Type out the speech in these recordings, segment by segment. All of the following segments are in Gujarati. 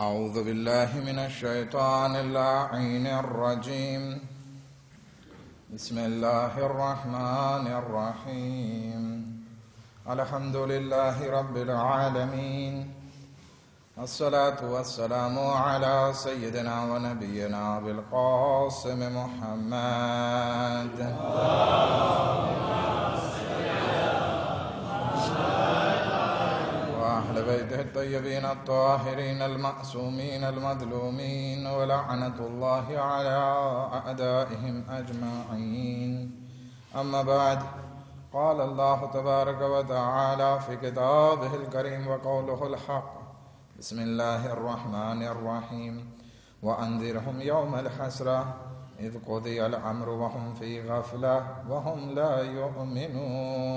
أعوذ بالله من الشيطان اللعين الرجيم. بسم الله الرحمن الرحيم. الحمد لله رب العالمين. الصلاة والسلام على سيدنا ونبينا بالقاسم محمد. وأهل بيته الطيبين الطاهرين المعصومين المظلومين ولعنة الله على أعدائهم أجمعين. أما بعد قال الله تبارك وتعالى في كتابه الكريم وقوله الحق بسم الله الرحمن الرحيم. وأنذرهم يوم الحسرة إذ قضي الأمر وهم في غفلة وهم لا يؤمنون.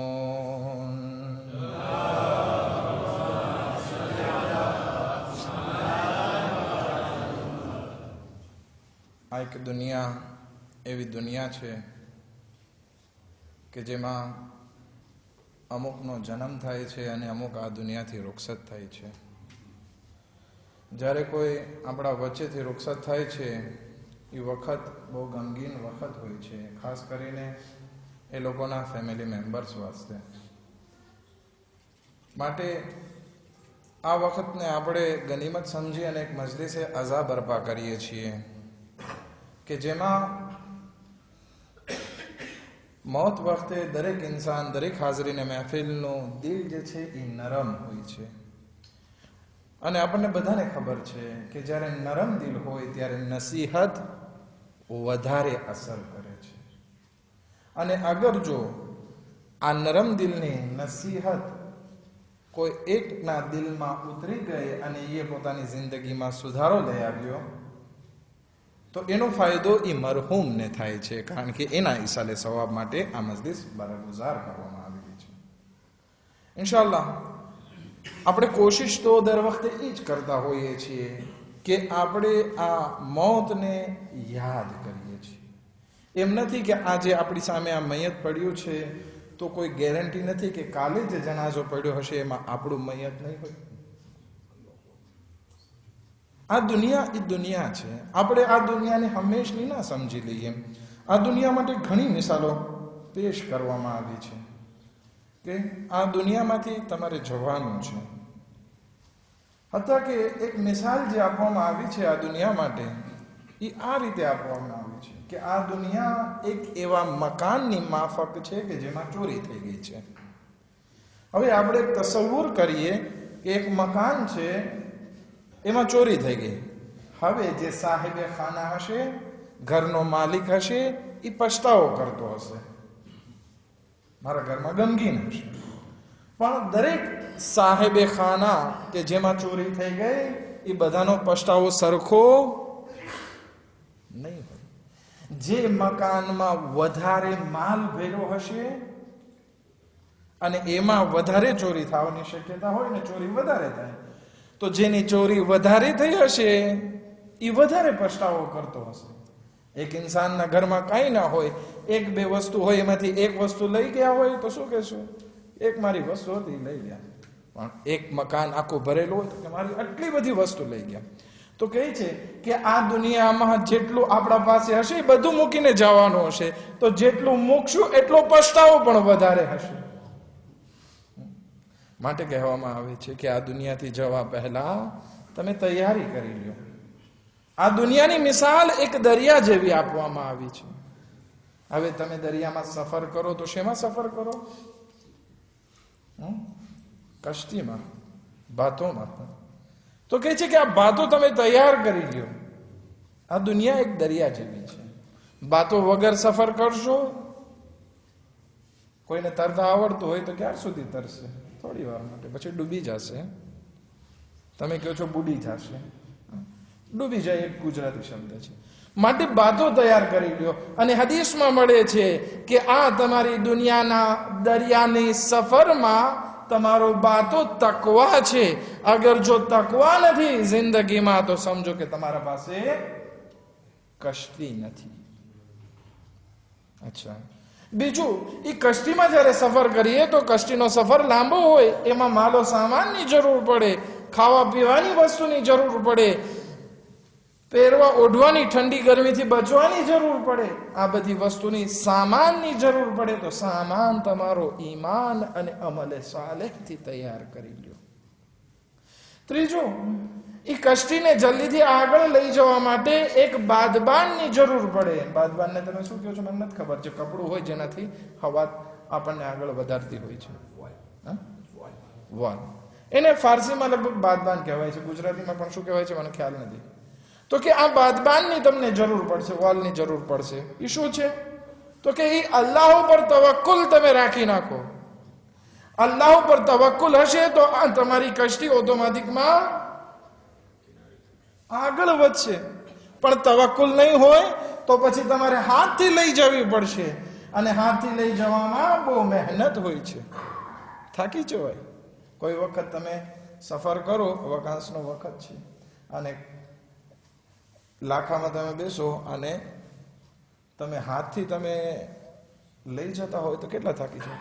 આ એક દુનિયા, એવી દુનિયા છે કે જેમાં અમુકનો જન્મ થાય છે અને અમુક આ દુનિયાથી રૂક્ષત થાય છે. જ્યારે કોઈ આપણા વચ્ચેથી રૂક્ષત થાય છે, એ વખત બહુ ગમગીન વખત હોય છે, ખાસ કરીને એ લોકોના ફેમિલી મેમ્બર્સ વાસ્તે. માટે આ વખતને આપણે ગનીમત સમજી અને એક મજલિસે અઝા બરપા કરીએ છીએ. કે જેમાં મોત વખતે દરેક ઇન્સાન, દરેક હાજરીને મહેફિલનું દિલ જે છે એ નરમ હોય છે. અને આપણને બધાને ખબર છે કે જ્યારે નરમ દિલ હોય ત્યારે નસીહત વધારે અસર કરે છે. અને અગર જો આ નરમ દિલની નસીહત કોઈ એકના દિલમાં ઉતરી ગઈ અને એ પોતાની જિંદગીમાં સુધારો લઈ આવ્યો તો એનો ફાયદો એ મરહૂમને થાય છે, કારણ કે એના ઈસાલે સવાબ માટે આ મજલિસ બરગુજાર કરવામાં આવેલી છે. ઇન્શાલ્લાહ આપણે કોશિશ તો દર વખતે એ જ કરતા હોઈએ છીએ કે આપણે આ મોતને યાદ કરીએ છીએ. એમ નથી કે આજે આપણી સામે આ મૈયત પડ્યું છે, તો કોઈ ગેરંટી નથી કે કાલે જે જણાજો પડ્યો હશે, એમાં આપણું મૈયત નહીં હોય. આ દુનિયા એ દુનિયા છે. આપણે આ દુનિયાને હંમેશની ના સમજી લઈએ. આ દુનિયા માટે ઘણી મિસાલો પેશ કરવામાં આવી છે. કે આ દુનિયામાંથી તમારે જવાનું છે. હતા કે એક મિસાલ જે આપવામાં આવી છે આ દુનિયા માટે, એ આ રીતે આપવામાં આવી છે કે આ દુનિયા એક એવા મકાનની માફક છે કે જેમાં ચોરી થઈ ગઈ છે. હવે આપણે તસવ્વુર કરીએ કે એક મકાન છે એમાં ચોરી થઈ ગઈ. હવે જે સાહેબે ખાના હશે, ઘરનો માલિક હશે એ પછતાવો કરતો હશે. મારા ઘરમાં ગમગીન હશે. પણ દરેક સાહેબે ખાના કે જેમાં ચોરી થઈ ગઈ એ બધાનો પછતાવો સરખો નહીં હોય. જે મકાનમાં વધારે માલ ભેગો હશે અને એમાં વધારે ચોરી થવાની શક્યતા હોય ને ચોરી વધારે થાય તો જેની ચોરી વધારે થઈ હશે એ વધારે પછતાવો કરતો હશે. એક ઇન્સાનના ઘરમાં કાંઈ ના હોય, એક બે વસ્તુ હોય, એમાંથી એક વસ્તુ લઈ ગયા હોય, તો શું કહેશું? એક મારી વસ્તુ હતી લઈ ગયા. પણ એક મકાન આખું ભરેલું હોય, તો મારી આટલી બધી વસ્તુ લઈ ગયા. તો કહે છે કે આ દુનિયામાં જેટલું આપણા પાસે હશે, એ બધું મૂકીને જવાનું હશે. તો જેટલું મૂકશું, એટલો પછતાવો પણ વધારે હશે. માટે કહેવામાં આવે છે કે આ દુનિયાથી જવા પહેલા તમે તૈયારી કરી લ્યો. આ દુનિયાની મિસાલ એક દરિયા જેવી આપવામાં આવી છે. હવે તમે દરિયામાં સફર કરો તો શેમાં સફર કરો? કશ્તીમાં બાતોમાં તો કહે છે કે આ બાતો તમે તૈયાર કરી લ્યો. આ દુનિયા એક દરિયા જેવી છે. બાતો વગર સફર કરશો? કોઈને તરતા આવડતું હોય તો ક્યાર સુધી તરશે? થોડી વાર માટે. પછી ડૂબી જશે. તમે કહો છો બુડી જશે ડૂબી જાય એક ગુજરાતી શબ્દ છે. માટે બાધો તૈયાર કરી લ્યો. અને હદીસમાં મળે છે કે આ તમારી દુનિયાના દરિયાની સફરમાં તમારો બાતો તકવા છે. અગર જો તકવા નથી જિંદગીમાં, તો સમજો કે તમારા પાસે કશ્તી નથી. અચ્છા. બીજું એ કશ્તીમાં જ્યારે સફર કરીએ તો કશ્તીનો સફર લાંબો હોય, એમાં માલો સામાનની જરૂર પડે ખાવા પીવાની વસ્તુની જરૂર પડે, પહેરવા ઓઢવાની ઠંડી ગરમીથી બચવાની જરૂર પડે, આ બધી વસ્તુની સામાનની જરૂર પડે તો સામાન તમારો ઈમાન અને અમલે સાલેહથી તૈયાર કરી લ્યો. ત્રીજું એ કષ્ટીને જલ્દીથી આગળ લઈ જવા માટે એક બાદબાનની જરૂર પડે. બાદબાનને તમે શું કહો છો? મને નથી ખબર. છે કપડું હોય જેનાથી હવા આપણને આગળ વધારતી હોય છે? વોલ એને ફારસીમાં લગભગ બાદબાન કહેવાય છે. ગુજરાતીમાં પણ શું કહેવાય છે? મને ખ્યાલ નથી. તો કે આ બાદબાનની તમને જરૂર પડશે વોલની જરૂર પડશે. એ શું છે? તો કે એ અલ્લાહ ઉપર તવક્કુલ તમે રાખી નાખો. અલ્લાહ ઉપર તવક્કુલ હશે તો આ તમારી કષ્ટી ઓટોમેટિકમાં આગળ વધશે. પણ તવક્કુલ નહીં હોય તો પછી તમારે હાથથી લઈ જવી પડશે. અને હાથથી લઈ જવામાં બહુ મહેનત હોય છે. થાકી જવાય. કોઈ વખત તમે સફર કરો, વકાંસનો વખત છે. અને લાખામાં તમે બેસો અને તમે હાથથી તમે લઈ જતા હોય તો કેટલા થાકી જાય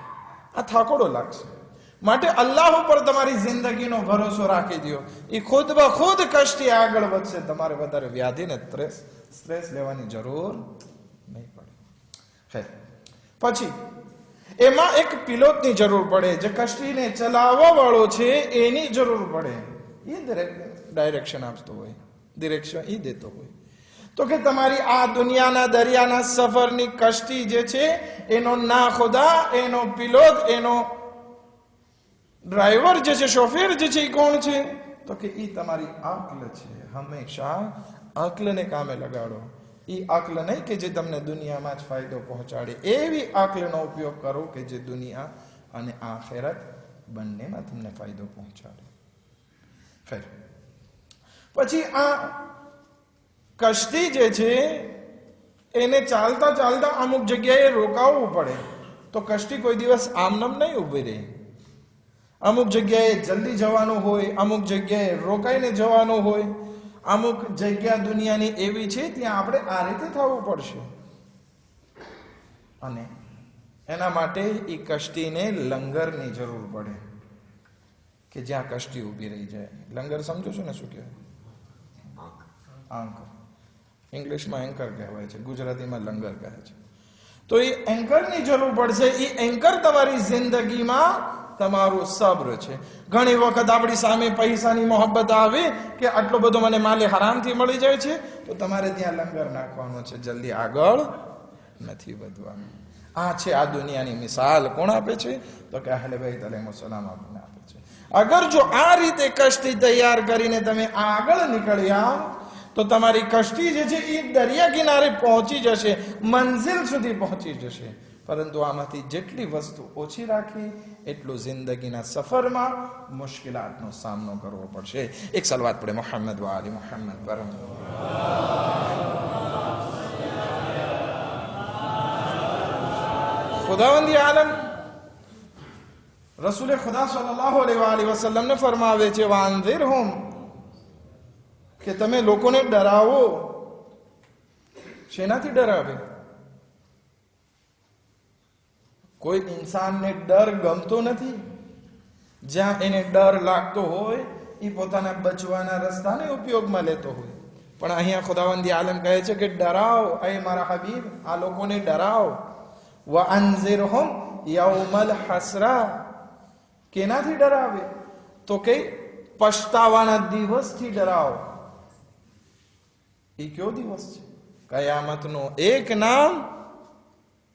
આ થાકોડો લાગશે. માટે અલ્લાહ ઉપર તમારી જિંદગીનો ભરોસો રાખી દો એ ખુદ ખુદ કષ્ટી આગળ વધશે. તમારે વધારે વ્યાધિને સ્ટ્રેસ લેવાની જરૂર નહીં પડે. હે પછી, એમાં એક પિલોટની જરૂર પડે જે કષ્ટીને ચલાવવા વાળો છે એની જરૂર પડે. એ ડાયરેક્શન આપતો હોય. ડિરેક્શન એ દેતો હોય. તો કે તમારી આ દુનિયાના દરિયાના સફરની કષ્ટી જે છે, એનો ના ખુદા, એનો પિલોત એનો ડ્રાઈવર જે છે, શોફેર જે છે એ કોણ છે? તો કે એ તમારી આકલ છે. હંમેશા આકલને કામે લગાડો. એ આકલ નહીં કે જે તમને દુનિયામાં જ ફાયદો પહોંચાડે. એવી આકલનો ઉપયોગ કરો કે જે દુનિયા અને આખેરત બંનેમાં તમને ફાયદો પહોંચાડે. ફેર પછી આ કશ્તી જે છે, એને ચાલતા ચાલતા અમુક જગ્યાએ રોકાવવું પડે. તો કશ્તી કોઈ દિવસ આમનમ નહીં ઊભી રહે. અમુક જગ્યાએ જલ્દી જવાનું હોય, અમુક જગ્યાએ રોકાઈને જવાનું હોય, અમુક જગ્યા દુનિયાની એવી છે ત્યાં આપણે આ રીતે થવું પડશે. અને એના માટે એ કષ્ટીને લંગરની જરૂર પડે કે જ્યાં કષ્ટી ઊભી રહી જાય. લંગર સમજો છો ને શું કહેવાય? આંકર ઇંગ્લિશમાં એન્કર કહેવાય છે, ગુજરાતીમાં લંગર કહે છે. તો એ એન્કરની જરૂર પડશે, એ એન્કર તમારી જિંદગીમાં તમારું સબ્ર છે. ઘણી વખત આપણી સામે પૈસાની મોહબ્બત આવે કે આટલો બધો મને માલે હરામથી મળી જાય છે, તો તમારે ત્યાં લંગર નાખવાનો છે. જલ્દી આગળ નથી વધવાનું. આ છે આ દુનિયાની મિસાલ. કોણ આપે છે? તો કે અહલે ભાઈ તલેમો સલામ આપણને આપે છે. અગર જો આ રીતે કષ્ટી તૈયાર કરીને તમે આગળ નીકળ્યા, તો તમારી કષ્ટી જે છે એ દરિયા કિનારે પહોંચી જશે, મંઝિલ સુધી પહોંચી જશે. પરંતુ આમાંથી જેટલી વસ્તુ ઓછી રાખી, એટલું જિંદગીના સફરમાં મુશ્કેલાતનો સામનો કરવો પડશે. એક સલવાત પડે, મોહમ્મદ વાલી મોહમ્મદ, પરમ. ખુદાવંદી આલમ. રસૂલે ખુદા સલ્લલ્લાહુ અલૈહિ વસલ્લમને ફરમાવે છે વાંધીર હોમ. કે તમે લોકોને ડરાવો. શેનાથી ડરાવે? કોઈ ઇન્સાનને ડર ગમતો નથી? જ્યાં એને ડર લાગતો હોય એ પોતાના બચવાના રસ્તાને ઉપયોગમાં લેતો હોય. પણ અહીંયા ખુદાવંદી આલમ કહે છે કે ડરાવ, અય મારા હબીબ, આ લોકોને ડરાવ. વ અનઝિરહુમ યૌમલ હસરા. કેનાથી ડરાવે? તો કે પછતાવાના દિવસથી ડરાવ. એ કયો દિવસ છે? કયામતનો એક નામ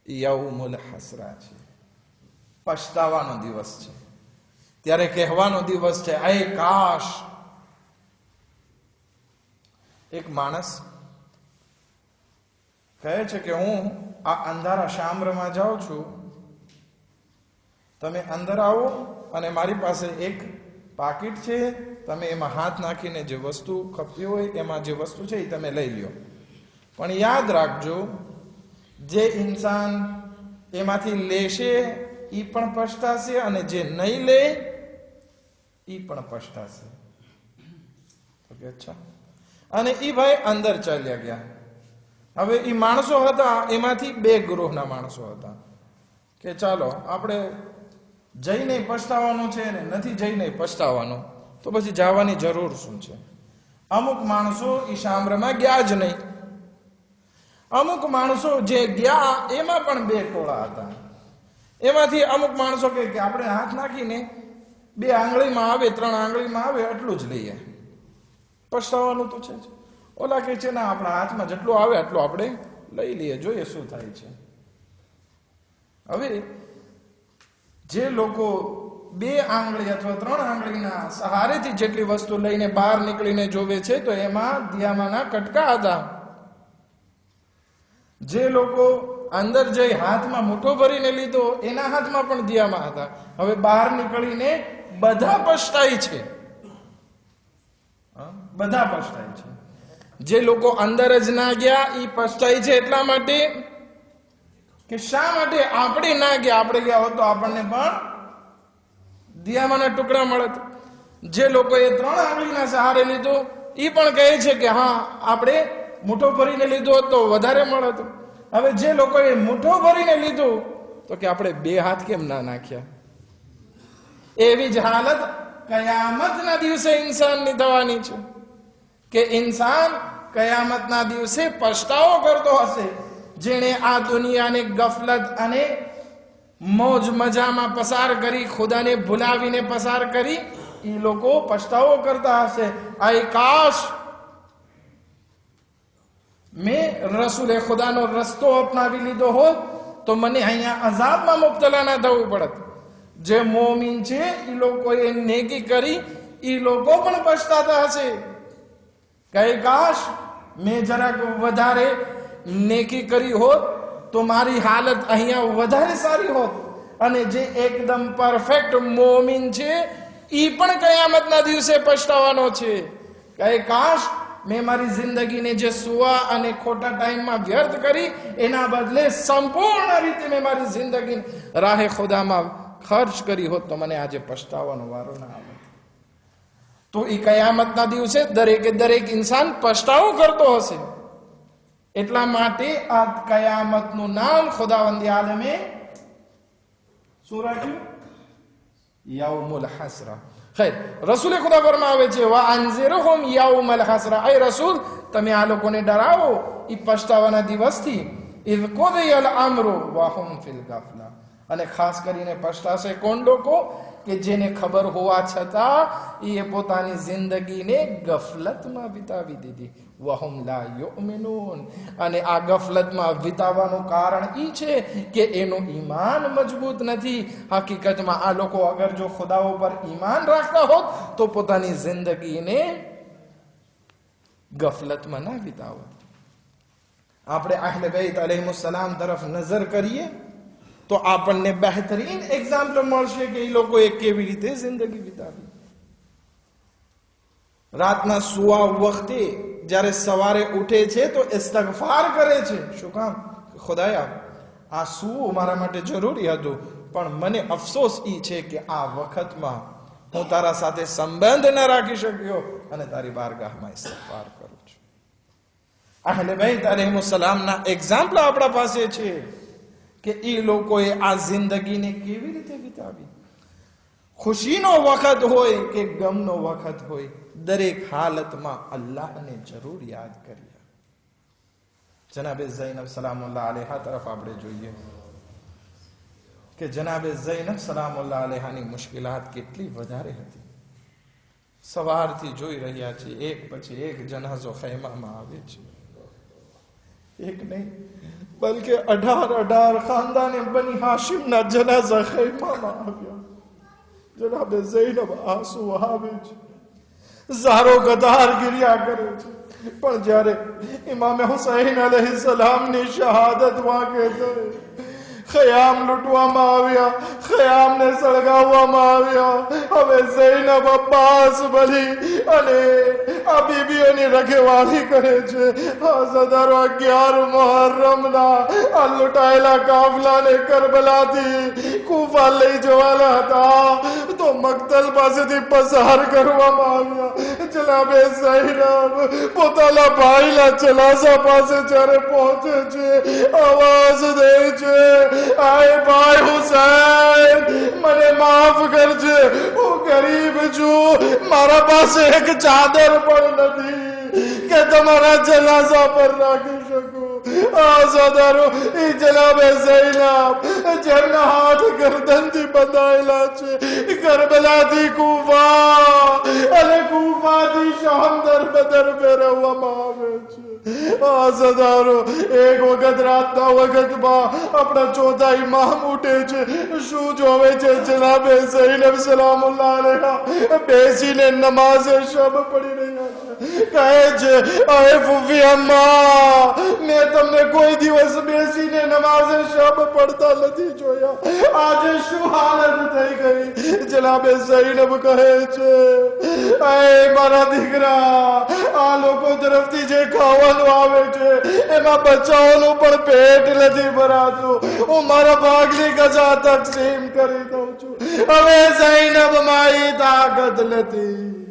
યૌમુલ હસરા છે પછતાવાનો દિવસ છે. ત્યારે કહેવાનો દિવસ છે અય કાશ. એક માણસ કહે છે કે, હું આ અંધારા શામ્રમાં જાઉં છું. તમે અંદર આવો અને મારી પાસે એક પાકીટ છે. તમે એમાં હાથ નાખીને જે વસ્તુ ખપતી હોય, એમાં જે વસ્તુ છે એ તમે લઈ લ્યો. પણ યાદ રાખજો જે ઇન્સાન એમાંથી લેશે એ પણ પછતાશે અને જે નહીં લે એ પણ પછતાશે. અચ્છા. અને એ ભાઈ અંદર ચાલ્યા ગયા. હવે એ માણસો હતા, એમાંથી બે ગ્રોહના માણસો હતા. કે ચાલો, આપણે જઈને પછતાવાનું છે ને નથી જઈને પછતાવાનું, તો પછી જવાની જરૂર શું છે? અમુક માણસો એ ઈશામ્રમાં ગયા જ નહીં. અમુક માણસો જે ગયા, એમાં પણ બે ટોળા હતા. એમાંથી અમુક માણસો કે આપણે હાથ નાખીને બે આંગળીમાં આવે, ત્રણ આંગળીમાં આવે એટલું જ લઈએ. પછતાવાનું તો છે જ. ઓલા કે છે, ના, આપણા હાથમાં જેટલું આવે એટલું આપણે લઈ લઈએ, જોઈએ શું થાય છે. હવે જે લોકો બે આંગળી અથવા ત્રણ આંગળીના સહારેથી જેટલી વસ્તુ લઈને બહાર નીકળીને જોવે છે, તો એમાં દિયામાના કટકા હતા. જે લોકો અંદર જઈ હાથમાં મુઠ્ઠો ભરીને લીધો, એના હાથમાં પણ દિયામાં હતા. હવે બહાર નીકળીને બધા પછતાય છે. બધા પસ્તાય છે. જે લોકો અંદર જ ના ગયા એ પછતાય છે એટલા માટે કે શા માટે આપણે ના ગયા? આપણે ગયા હોત તો આપણને પણ દિયામાના ટુકડા મળત. જે લોકોએ ત્રણ આંગળીના સહારે લીધો એ પણ કહે છે કે હા, આપણે મુઠ્ઠો ભરીને લીધો હોત તો વધારે મળત. હવે જે લોકોએ મુઠો ભરીને લીધું, તો કે આપણે બે હાથ કેમ ના નાખ્યા? એવી જ હાલત કયામતના દિવસે ઇન્સાનની થવાની છે. કે ઇન્સાન કયામતના દિવસે પછતાવો કરતો હશે, જેણે આ દુનિયાને ગફલત અને મોજ મજામાં પસાર કરી, ખુદાને ભૂલાવીને પસાર કરી, એ લોકો પછતાવો કરતા હશે. આ કાશ મેં રસૂલે ખુદાનો રસ્તો અપનાવી લીધો હોત તો મને અહીંયા અઝાબમાં મુબતલા ના થવું પડત. જે મોમીન છે એ લોકોએ નેકી કરી એ લોકો પણ પછતાતા હશે. કઈ કાશ મેં જરાક વધારે નેકી કરી હોત, તો મારી હાલત અહીંયા વધારે સારી હોત. અને જે એકદમ પરફેક્ટ મોમીન છે એ પણ કયામતના દિવસે પછતાવાનો છે. કઈ કાશ મેં મારી જિંદગીને જે સુવા અને ખોટા ટાઈમમાં વ્યર્થ કરી, એના બદલે સંપૂર્ણ રીતે મેં મારી જિંદગી રાહે ખુદામાં ખર્ચ કરી હોત તો મને આજે પછતાવાનો વારો ના આવે. તો એ કયામતના દિવસે દરેકે દરેક ઇન્સાન પછતાવો કરતો હશે. એટલા માટે આ કયામતનું નામ ખુદાવંદી આલમે, શું રાખ્યું? યૌમુલ હસરા. ખૈર રસૂલે ખુદા ફરમાવે છે વા અનઝિરહુમ યૌમલ હસરા ay રસૂલ તમે આ લોકોને ડરાવો ઈ પછતાવાના દિવસથી ઇઝ કુદિયલ અમરુ વા હુમ ફિલ ગફલા અને ખાસ કરીને પછતાશે કોણ લોકો કે જેને ખબર હોવા છતાં એ પોતાની જિંદગીને ગફલતમાં વિતાવી દીધી વહુમ લા યુમિનૂન. અને આ ગફલતમાં વિતાવવાનું કારણ ઈ છે કે એનું ઈમાન મજબૂત નથી. હકીકતમાં આ લોકો અગર જો ખુદાઓ પર ઈમાન રાખતા હોત, તો પોતાની જિંદગીને ગફલતમાં ના વિતાવત. આપણે આહલે બેત અલૈહિસ્સલામ તરફ નજર કરીએ, તો આપણને બહેતરીન એક્ઝામ્પલ મળશે કે એ લોકોએ કેવી રીતે જિંદગી વિતાવી. રાતના સુવા વખતે જ્યારે સવારે ઉઠે છે તો ઇસ્તગફાર કરે છે. શું કામ? ખુદાયા આ શું મારા માટે જરૂરી હતું. પણ મને અફસોસ ઈ છે કે આ વખતમાં હું તારા સાથે સંબંધ ન રાખી શક્યો અને તારી બારગાહમાં ઇસ્તગફાર કરું છું. અહલે બેત સલામના એક્ઝામ્પલ આપણા પાસે છે કે એ લોકોએ આ જિંદગીને કેવી રીતે વિતાવી? ખુશીનો વખત હોય કે ગમનો વખત હોય દરેક હાલતમાં અલ્લાહને જરૂર યાદ કર્યા જનાબે ઝૈનબ સલામુલ્લાહ અલેહા તરફ આપણે જોઈએ કે જનાબે ઝૈનબ સલામુલ્લાહ અલેહાની મુશ્કેલાત કેટલી વધારે હતી સવારથી જોઈ રહ્યા છીએ એક પછી એક જનાઝો ખૈમામાં આવે છે એક નહીં બલકે અઢાર અઢાર ખાનદાને બની હાશિમના જનાઝા ખૈમામાં આવ્યા જનાબે ઝૈનબ આંસુ આવે છે ઝારો ગદાર ગિર્યા કરે છે પણ જ્યારે ઇમામે હુસૈન અલૈહિ સલામની શહાદત વાગે ત્યારે ખયામ લૂંટવામાં આવ્યા, ખયામને સળગાવવામાં આવ્યા. હવે ઝૈનબ અબ્બાસ બલી અને આ બીબીઓની રખેવાળી કરે છે. આ સદારો અગિયાર મુહર્રમના આ લૂંટાયેલા કાફલાને કરબલાથી કુફા લઈ જવાના હતા. તો મક્તલ પાસેથી પસાર કરવામાં આવ્યા. જનાબે સૈનબ પોતાના ભાઈના જનાઝા પાસે જ્યારે પહોંચે છે, આવાજ દે છે. આય ભાઈ હુસૈન, મને માફ કરજે, હું ગરીબ છું. મારા પાસે એક ચાદર પણ નથી કે તમારા જલાસા પર રાખી શકું. કરબલાથી કુફા અને કુફાથી શામ દરબદર ફેરવવામાં આવે છે. આ સદારો એક વખત રાતના વખતમાં આપણા ચોથા ઇમામ ઉઠે છે. શું જોવે છે જનાબે? સૈનબ સલામુલ્લાહ બેસીને નમાઝે શબ પડી રહ્યા કહે છે અહે ફૂફી અમ્મા મેં તમને કોઈ દિવસ બેસીને નમાઝે શબ પડતા નથી જોયા આજે શું હાલત થઈ ગઈ જનાબે સૈનબ કહે છે અહે મારા દીકરા આ લોકો તરફથી જે ખાવાનું આવે છે એમાં બચ્ચાઓનું પણ પેટ નથી ભરાતું હું મારા ભાગની કસા તકસીમ કરી દઉં છું હવે સૈનબ મારી તાકાત નથી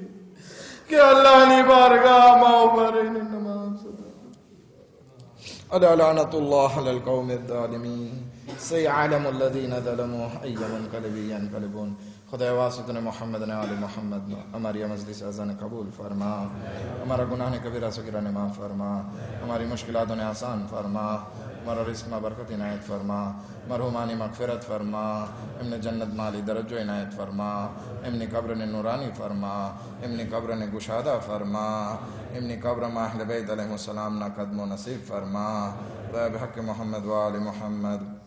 کہ اللہ نے بارگاہ ماؤ بارے نماز ادا لعنت اللہ علی القوم الظالمین۔ سیعلم الذین ظلموا ای منقلب ينقلبون خدا واسطن محمد نے آل محمد ہماری مجلس اذان قبول فرما۔ ہمارا گناہ نے کبیرہ سگرہ نے معاف فرما۔ ہماری مشکلات نے آسان فرما۔ ہمارا رزق میں برکت عنایت فرما مرحومانی مغفرت فرما، امن جنت مالی درجو عنایت فرما، امن قبر نے نورانی فرما، امن قبر نے گشادہ فرما، امن قبر ماہل بیت علیہ السلام نا قدم و نصیب فرما بحق محمد و علی محمد.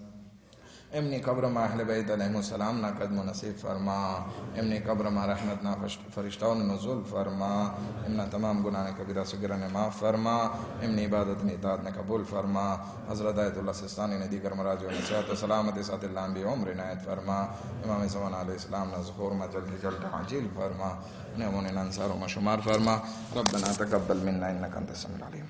امنی قبر میں اہل بیت علیہ السلام نا قدم و نصیب فرما۔ امنی قبر میں رحمت نا فرشتوں نزول فرما۔ امنا تمام گناہ کبیرہ سگرہ نے معاف فرما۔ امنی عبادت نے اطاعت نے قبول فرما۔ حضرت آیت اللہ سستانی نے دیگر مراجع نے صحت و سلامت سات اللہ بھی عمر عنایت فرما۔ امام زمان علیہ السلام نے ظہور میں جلد جلد عاجل فرما۔ نعمون انصار و شمار فرما۔ ربنا تقبل منا انك انت السميع العليم